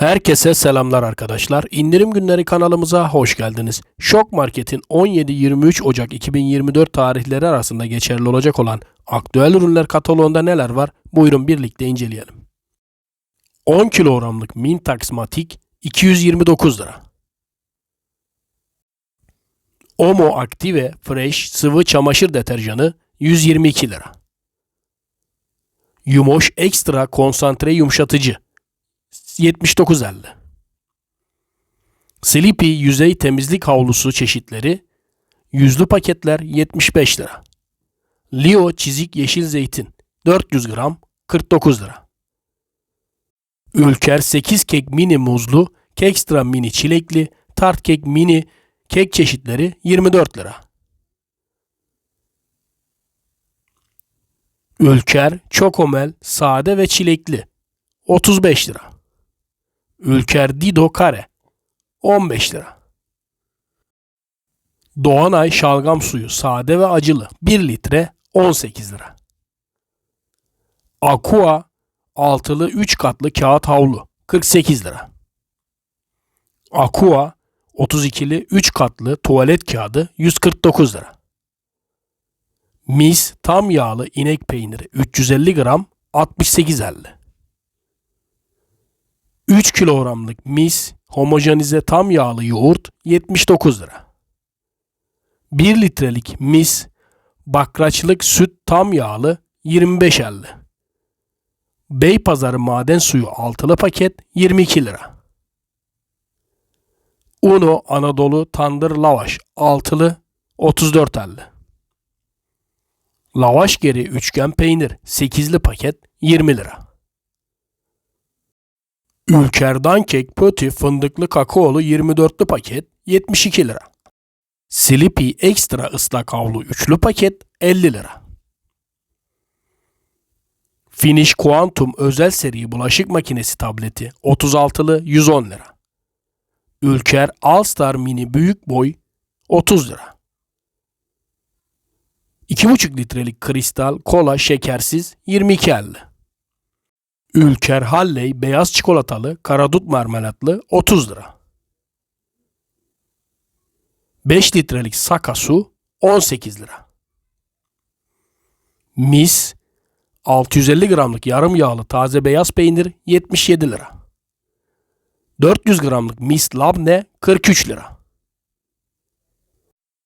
Herkese selamlar arkadaşlar. İndirim günleri kanalımıza hoş geldiniz. Şok Market'in 17-23 Ocak 2024 tarihleri arasında geçerli olacak olan aktüel ürünler kataloğunda neler var? Buyurun birlikte inceleyelim. 10 kilogramlık Mintax Matic 229 lira. Omo Active Fresh sıvı çamaşır deterjanı 122 lira. Yumoş Ekstra konsantre yumuşatıcı 79.50. Sleepy yüzey temizlik havlusu çeşitleri yüzlü paketler 75 lira. Leo çizik yeşil zeytin 400 gram 49 lira. Ülker 8 kek mini muzlu, kekstra mini çilekli, tart kek mini kek çeşitleri 24 lira. Ülker çokomel sade ve çilekli 35 lira. Ülker Dido Kare 15 lira. Doğanay şalgam suyu sade ve acılı 1 litre 18 lira. Aqua altılı 3 katlı kağıt havlu 48 lira. Aqua 32'li 3 katlı tuvalet kağıdı 149 lira. Mis tam yağlı inek peyniri 350 gram 68.50. 3 kilogramlık mis homojenize tam yağlı yoğurt 79 lira. 1 litrelik mis bakraçlık süt tam yağlı 25.50. Beypazarı maden suyu altılı paket 22 lira. Uno Anadolu tandır lavaş altılı 34.50. Lavaş geri üçgen peynir 8'li paket 20 lira. Ülker'dan kek pötü fındıklı kakaolu 24'lü paket 72 lira. Sleepy ekstra ıslak havlu üçlü paket 50 lira. Finish Quantum özel seri bulaşık makinesi tableti 36'lı 110 lira. Ülker All Star Mini büyük boy 30 lira. 2,5 litrelik kristal kola şekersiz 22.50. Ülker Halley beyaz çikolatalı karadut marmelatlı 30 lira. 5 litrelik saka su 18 lira. Mis 650 gramlık yarım yağlı taze beyaz peynir 77 lira. 400 gramlık mis labne 43 lira.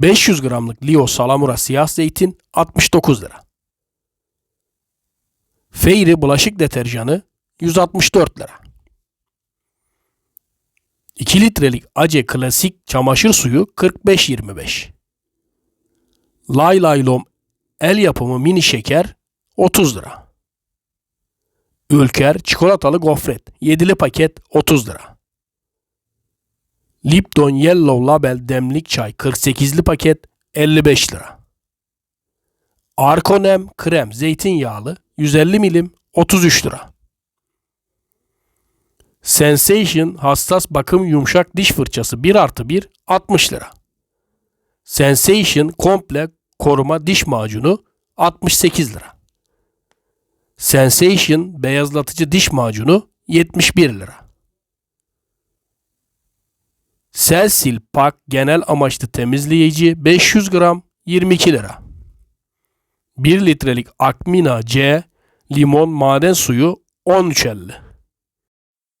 500 gramlık Leo salamura siyah zeytin 69 lira. Fairy bulaşık deterjanı 164 lira. 2 litrelik Ace klasik çamaşır suyu 45.25. Lay Laylom el yapımı mini şeker 30 lira. Ülker çikolatalı gofret 7'li paket 30 lira. Lipton Yellow Label demlik çay 48'li paket 55 lira. Arkonem krem zeytinyağlı 150 milim 33 lira. Sensation hassas bakım yumuşak diş fırçası 1 artı 1 60 lira. Sensation komple koruma diş macunu 68 lira. Sensation beyazlatıcı diş macunu 71 lira. Selsil Pak genel amaçlı temizleyici 500 gram 22 lira. 1 litrelik Akmina C limon maden suyu 13.50.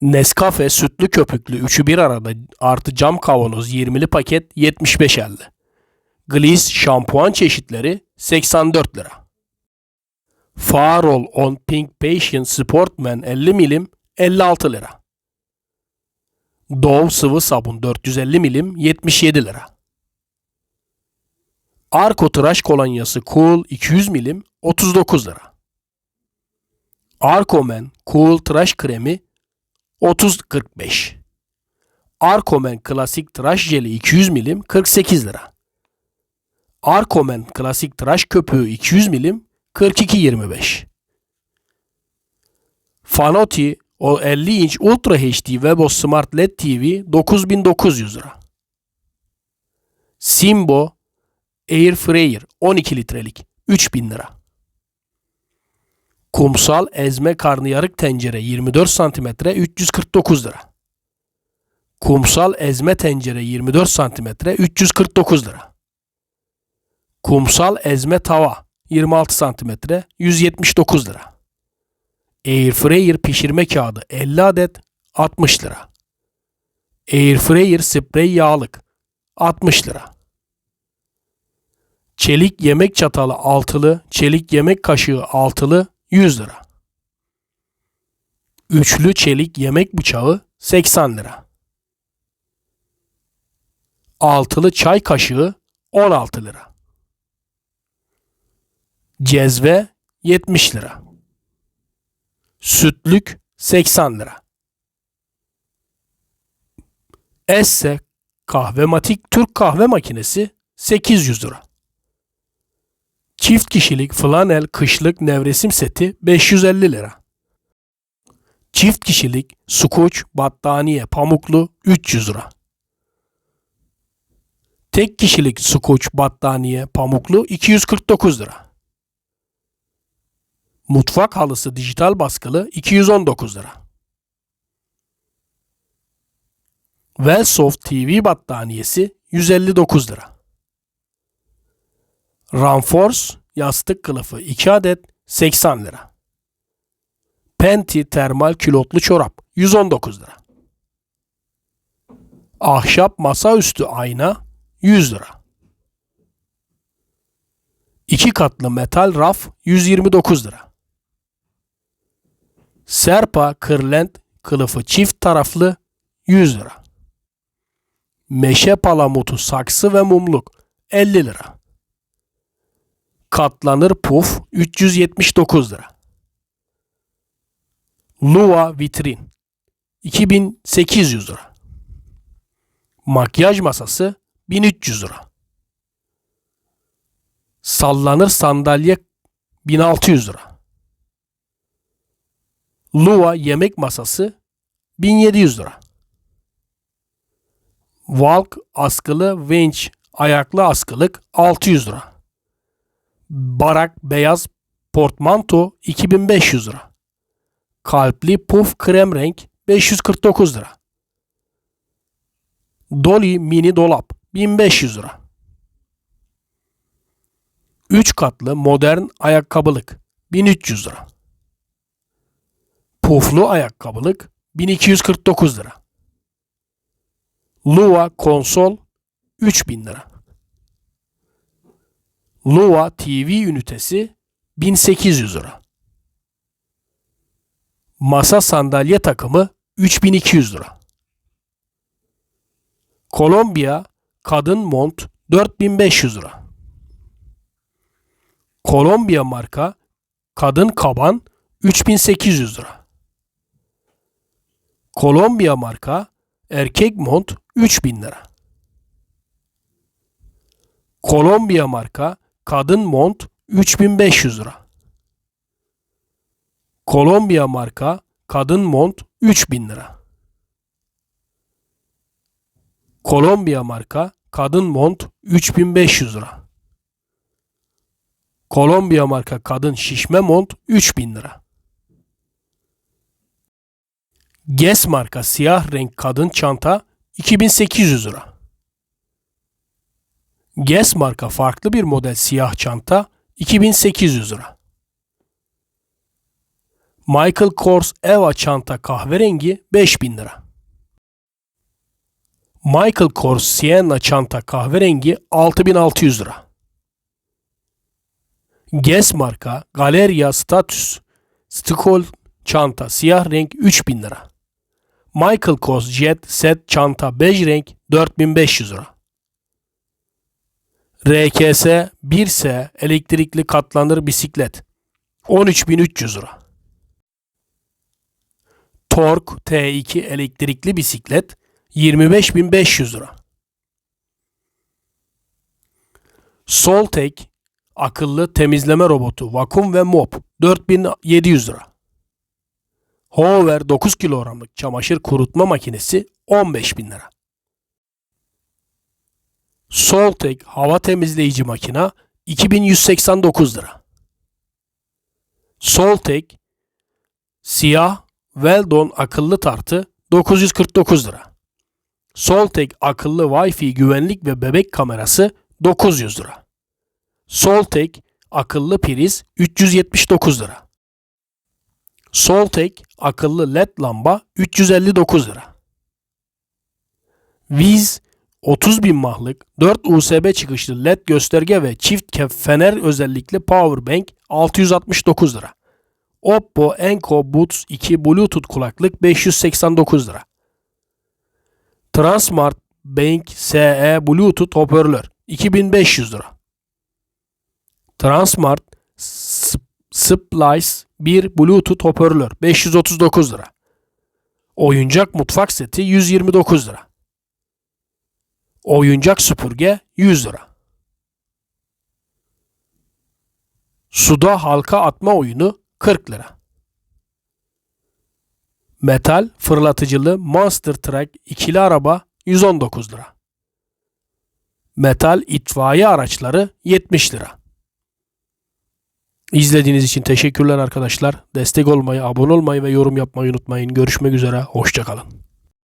Nescafe sütlü köpüklü üçü bir arada artı cam kavanoz 20'li paket 75.50. Gliss şampuan çeşitleri 84 lira. Farol on Pink Patient Sportman 50 milim 56 lira. Dove sıvı sabun 450 milim 77 lira. Arko tıraş kolonyası Cool 200 milim 39 lira. Arkomen Cool tıraş kremi 30.45. Arkomen klasik tıraş jeli 200 milim 48 lira. Arkomen klasik tıraş köpüğü 200 milim 42.25. Fanoti o 50 inç Ultra HD Webo Smart LED TV 9900 lira. Simbo Air Fryer 12 litrelik 3000 lira. Kumsal ezme karnıyarık tencere 24 cm 349 lira. Kumsal ezme tencere 24 cm 349 lira. Kumsal ezme tava 26 cm 179 lira. Airfryer pişirme kağıdı 50 adet 60 lira. Airfryer sprey yağlık 60 lira. Çelik yemek çatalı altılı, çelik yemek kaşığı altılı 100 lira. Üçlü çelik yemek bıçağı 80 lira. Altılı çay kaşığı 16 lira. Cezve 70 lira. Sütlük 80 lira. Esse kahvematik Türk kahve makinesi 800 lira. Çift kişilik flanel kışlık nevresim seti 550 lira. Çift kişilik skuç battaniye pamuklu 300 lira. Tek kişilik skuç battaniye pamuklu 249 lira. Mutfak halısı dijital baskılı 219 lira. Wellsoft TV battaniyesi 159 lira. Ramforce yastık kılıfı 2 adet 80 lira. Penti termal külotlu çorap 119 lira. Ahşap masaüstü ayna 100 lira. İki katlı metal raf 129 lira. Serpa kırlent kılıfı çift taraflı 100 lira. Meşe palamutu saksı ve mumluk 50 lira. Katlanır puf 379 lira. Lua vitrin 2800 lira. Makyaj masası 1300 lira. Sallanır sandalye 1600 lira. Lua yemek masası 1700 lira. Valk askılı winch ayaklı askılık 600 lira. Barak beyaz portmanto 2500 lira. Kalpli puf krem renk 549 lira. Dolly mini dolap 1500 lira. 3 katlı modern ayakkabılık 1300 lira. Puflu ayakkabılık 1249 lira. Lua konsol 3000 lira. Lua TV ünitesi 1800 lira. Masa sandalye takımı 3200 lira. Kolombiya kadın mont 4500 lira. Kolombiya marka kadın kaban 3800 lira. Kolombiya marka erkek mont 3000 lira. Kolombiya marka kadın mont 3500 lira. Kolombiya marka kadın mont 3000 lira. Kolombiya marka kadın mont 3500 lira. Kolombiya marka kadın şişme mont 3000 lira. Guess marka siyah renk kadın çanta 2800 lira. Guess marka farklı bir model siyah çanta 2800 lira. Michael Kors Eva çanta kahverengi 5000 lira. Michael Kors Sienna çanta kahverengi 6600 lira. Guess marka Galeria Status Stikol çanta siyah renk 3000 lira. Michael Kors Jet Set çanta bej renk 4500 lira. RKS 1S elektrikli katlanır bisiklet 13300 lira. Tork T2 elektrikli bisiklet 25.500 lira. Soltek akıllı temizleme robotu vakum ve mop 4700 lira. Hoover 9 kilogramlık çamaşır kurutma makinesi 15.000 lira. Soltek hava temizleyici makina 2189 lira. Soltek siyah Weldon akıllı tartı 949 lira. Soltek akıllı Wi-Fi güvenlik ve bebek kamerası 900 lira. Soltek akıllı priz 379 lira. Soltek akıllı led lamba 359 lira. Viz 30 bin mahlık 4 USB çıkışlı led gösterge ve çift fener özellikli power bank 669 lira. Oppo Enco Buds 2 Bluetooth kulaklık 589 lira. Transmart Bank SE Bluetooth hoparlör 2500 lira. Transmart Splice 1 Bluetooth hoparlör 539 lira. Oyuncak mutfak seti 129 lira. Oyuncak süpürge 100 lira. Suda halka atma oyunu 40 lira. Metal fırlatıcılı Monster Truck ikili araba 119 lira. Metal itfaiye araçları 70 lira. İzlediğiniz için teşekkürler arkadaşlar. Destek olmayı, abone olmayı ve yorum yapmayı unutmayın. Görüşmek üzere. Hoşçakalın.